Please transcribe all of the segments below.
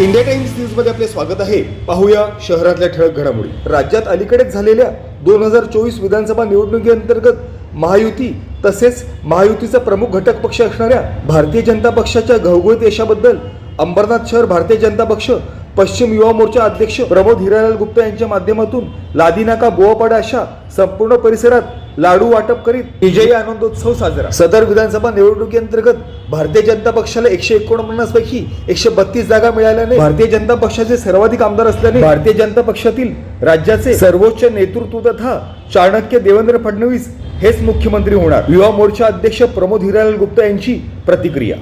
India times न्यूजमध्ये आपले स्वागत आहे. पाहूया शहरातल्या ठळक घडामोडी. राज्यात अलीकडेच झालेल्या दोन हजार चोवीस विधानसभा निवडणुकीअंतर्गत महायुती तसेच महायुतीचा प्रमुख घटक पक्ष असणाऱ्या भारतीय जनता पक्षाच्या घवघवीत यशाबद्दल अंबरनाथ शहर भारतीय जनता पक्ष पश्चिम युवा मोर्चा अध्यक्ष प्रमोद हिरालाल गुप्ता यांच्या माध्यमातून लादीनाका बोवापाडा अशा संपूर्ण परिसरात लाडू वाटप करीत विजयी आनंदोत्सव साजरा. सदर विधानसभा निवडणुकीअंतर्गत भारतीय जनता पक्षाला एकशे एकोणपन्नास पैकी एकशे बत्तीस जागा मिळाल्याने भारतीय जनता पक्षाचे सर्वाधिक आमदार असल्याने भारतीय जनता पक्षातील राज्याचे सर्वोच्च नेतृत्व तथा चाणक्य देवेंद्र फडणवीस हेच मुख्यमंत्री होणार. युवा मोर्चा अध्यक्ष प्रमोद हिरालाल गुप्ता यांची प्रतिक्रिया.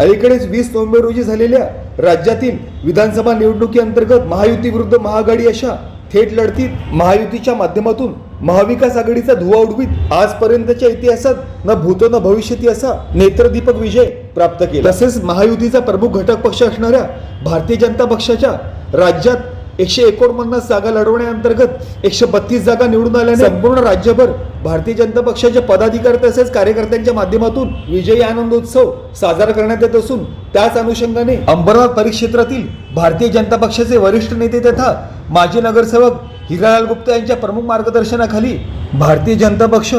अलीकडेच वीस नोव्हेंबर रोजी झालेल्या राज्यातील विधानसभा निवडणुकीअंतर्गत महायुती विरुद्ध महाआघाडी अशा थेट लढतीत महायुतीच्या माध्यमातून महाविकास आघाडीचा धुवा उडवीत आजपर्यंतच्या इतिहासात न भूत न भविष्यती असा नेत्रदीपक विजय प्राप्त केला. तसेच महायुतीचा प्रमुख घटक पक्ष असणाऱ्या भारतीय जनता पक्षाच्या राज्यात एकशे एकोणपन्नास जागा लढवण्याअंतर्गत एकशे बत्तीस जागा निवडून आल्याने संपूर्ण राज्यभर भारतीय जनता पक्षाचे पदाधिकारी तसेच कार्यकर्त्यांच्या माध्यमातून विजयी आनंदोत्सव साजरा करण्यात येत असून त्याच अनुषंगाने अंबरनाथ परिक्षेत्रातील भारतीय जनता पक्षाचे वरिष्ठ नेते तथा माजी नगरसेवक हिरालाल गुप्ता यांच्या प्रमुख मार्गदर्शनाखाली भारतीय जनता पक्ष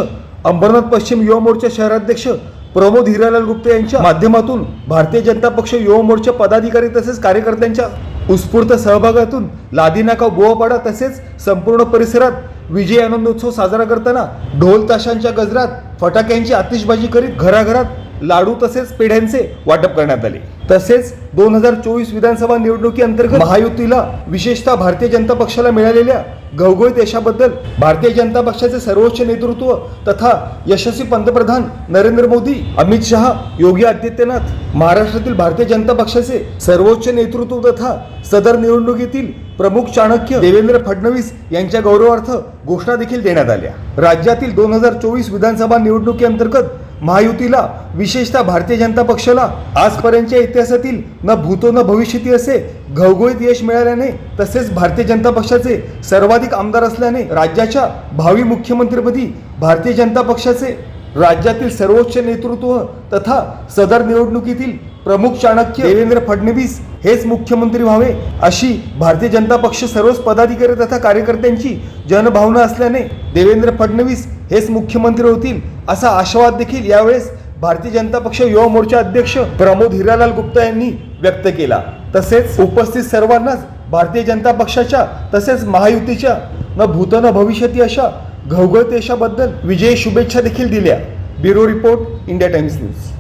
अंबरनाथ पश्चिम युवा मोर्चा शहराध्यक्ष प्रमोद हिरालाल गुप्ता यांच्या माध्यमातून भारतीय जनता पक्ष युवा मोर्चा पदाधिकारी तसेच कार्यकर्त्यांच्या उत्स्फूर्त सहभागातून लादीनाका गोवापाडा तसेच संपूर्ण परिसरात विजय आनंदोत्सव साजरा करताना ढोल ताशांच्या गजरात फटाक्यांची आतिषबाजी करीत घराघरात लाडू तसेच पेढ्यांचे वाटप करण्यात आले. तसेच दोन हजार चोवीस विधानसभा निवडणुकी अंतर्गत महायुतीला विशेषतः भारतीय जनता पक्षाला मिळालेल्या घवघवीत यशाबद्दल भारतीय जनता पक्षाचे सर्वोच्च नेतृत्व तथा यशस्वी पंतप्रधान नरेंद्र मोदी अमित शहा योगी आदित्यनाथ महाराष्ट्रातील भारतीय जनता पक्षाचे सर्वोच्च नेतृत्व तथा सदर निवडणुकीतील प्रमुख चाणक्य देवेंद्र फडणवीस यांच्या गौरवार्थ घोषणा देखील देण्यात आल्या. राज्यातील दोन हजार चोवीस विधानसभा निवडणुकीअंतर्गत महायुतीला विशेषतः भारतीय जनता पक्षाला आजपर्यंतच्या इतिहासातील न भूतो न भविष्यती असे घवघवीत यश मिळाल्याने तसेच भारतीय जनता पक्षाचे सर्वाधिक आमदार असल्याने राज्याच्या भावी मुख्यमंत्रीपदी भारतीय जनता पक्षाचे राज्यातील सर्वोच्च नेतृत्व तथा सदर निवडणुकीतील प्रमुख चाणक्य देवेंद्र फडणवीस हेच मुख्यमंत्री व्हावे अशी भारतीय जनता पक्ष सर्वच पदाधिकारी तथा कार्यकर्त्यांची जनभावना असल्याने देवेंद्र फडणवीस हेच मुख्यमंत्री होतील असा आशावाद देखील यावेळेस भारतीय जनता पक्ष युवा मोर्चा अध्यक्ष प्रमोद हिरालाल गुप्ता यांनी व्यक्त केला. तसेच उपस्थित सर्वांनाच भारतीय जनता पक्षाच्या तसेच महायुतीच्या न भूत न भविष्यती अशा घवघळत यशाबद्दल विजयी शुभेच्छा देखील दिल्या. Bureau report India Times news.